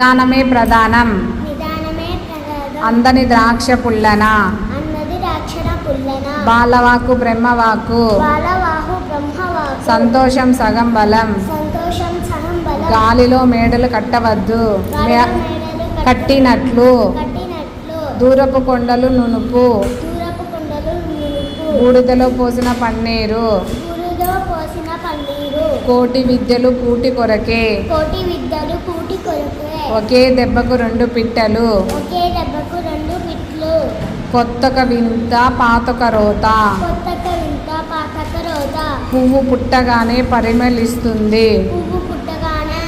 నిదానమే ప్రధానం. అందని ద్రాక్ష పుల్లన. బాలవాకు బ్రహ్మవాకు. బాలవాహు బ్రహ్మవాకు. సంతోషం సగం బలం. సంతోషం సహం బలం. గాలిలో మేడలు కట్టవద్దు. కట్టినట్లు. కట్టినట్లు. దూరపు కొండలు నునుపు. దూరపు కుండలు నునుపు. బూడిదలో పోసిన పన్నీరు. కోటి విద్యలు కూటి కొరకే. కోటి విద్యలు కూటి కొరకే. ఒకే దెబ్బకు రెండు పిట్టలు. ఒకే దెబ్బకు రెండు పిట్లు. కొత్తక వింత పాతక రోత. కొత్తక వింత పాతక రోత. పువ్వు పుట్టగానే పరిమళిస్తుంది. పువ్వు పుట్టగానే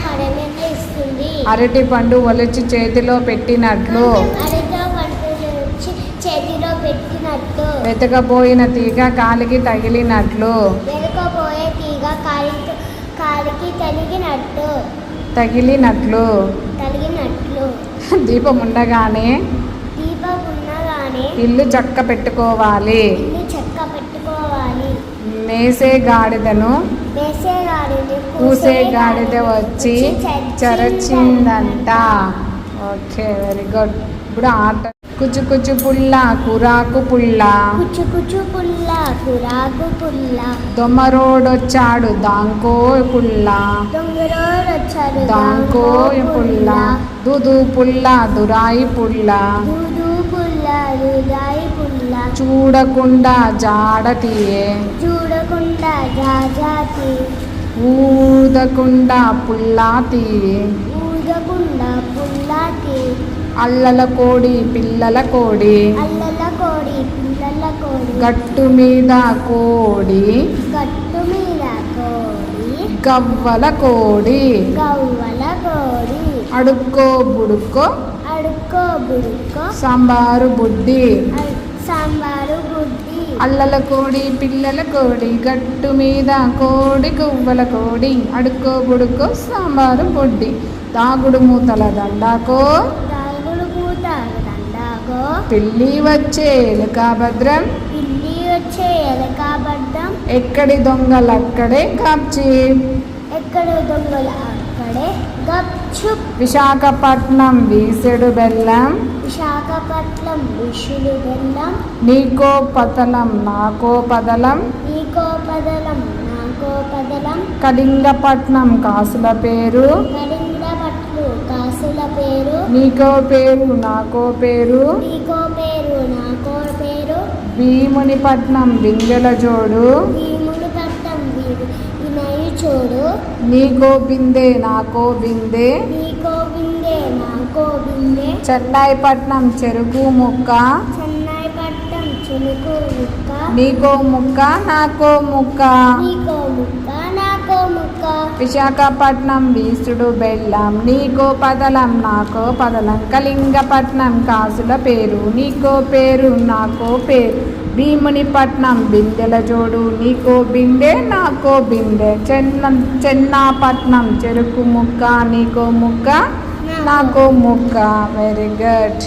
ఇస్తుంది అరటి పండు ఒలిచి చేతిలో పెట్టినట్లు. చేతిలో పెట్టినట్టు వెతకపోయిన తీగ కాలికి తగిలినట్లు. వెనుకపోయే తీగ కాలి కాలికి తగిలినట్లు. తలిగినట్లు దీపం ఉండగానే దీపం ఉన్నగానే ఇల్లు చక్క పెట్టుకోవాలి. ఇల్లు చెక్క పెట్టుకోవాలి. మేసే గాడిదను వేసే గాడిని కూసే గాడిద వచ్చి చరచిందంట. ఓకే వెరీ గుడ్ ఇప్పుడు ఆట కుచు కుచు పుల్ల కురాకు పుల్ల కుచ్చు కుచ్చు పుల్ల కురాకు పుల్ల దొమ్మరోడొచ్చాడు దాంకో పుల్ల దొంగరోడు వచ్చారు దాంకో పుల్ల దుదు పుల్ల దురాయి పుల్ల దూదు పుల్ల రుదాయి పుల్ల చూడకుండా జాడ తీయే చూడకుండా జాజాతి ఊదకుండా పుల్లా తీయే ఊదకుండా అల్లల కోడి పిల్లల కోడి. అల్లల కోడి పిల్లల కోడి. గట్టు మీద కోడి. గట్టు మీద కోడి. గవ్వల కోడి. గవ్వల కోడి. అడుక్కో బుడుక్కో. అడుక్కో బుడుక్కో. సాంబారు బుడ్డి. సాంబారు గుడ్డి అల్లల కోడి పిల్లల కోడి. గట్టు మీద కోడి గువ్వల కోడి. అడుక్కో బుడుక్కో సాంబారు బుడ్డి. దాగుడు మూతల దండాకో. పిల్లి వచ్చే ఎలుక భద్రం పిల్లి వచ్చే ఎలకాబడ్డం ఎక్కడి దొంగలక్కడే కాప్చి ఎక్కడ దొంగలు అక్కడే గప్చుప్ విశాఖపట్నం వీసెడు బెల్లం. విశాఖపట్నం విషులు బెల్లం. నీకో పతలం నాకో పదలం. నీకో పదలం నాకో పదలం. కళింగపట్నం కాసుల పేరు. పేరు నీకో పేరు నాకో పేరు. నీకో పేరు నాకో పేరు. భీమునిపట్నం బిందెల జోడు. భీముడు పట్టం వీరు వినయు చూడు. నీకో బిందె నాకో బిందె. నీకో బిందె నాకో బిందె. చెన్నాయిపట్నం చెరుకు ముక్క. చెన్నై ముక్క నీకో ముక్క. నాకో ముక్క నీకో ముక్క. నాకో ముక్క. విశాఖపట్నం వీసుడు బెల్లం నీకో పదలం నాకో పదలం కళింగపట్నం కాసుల పేరు నీకో పేరు నాకో పేరు. భీమునిపట్నం బిందెల జోడు నీకో బిందె నాకో బిందె. చెన్న చెన్నాపట్నం చెరుకు ముక్క నీకో ముక్క నాకో ముక్క. Very good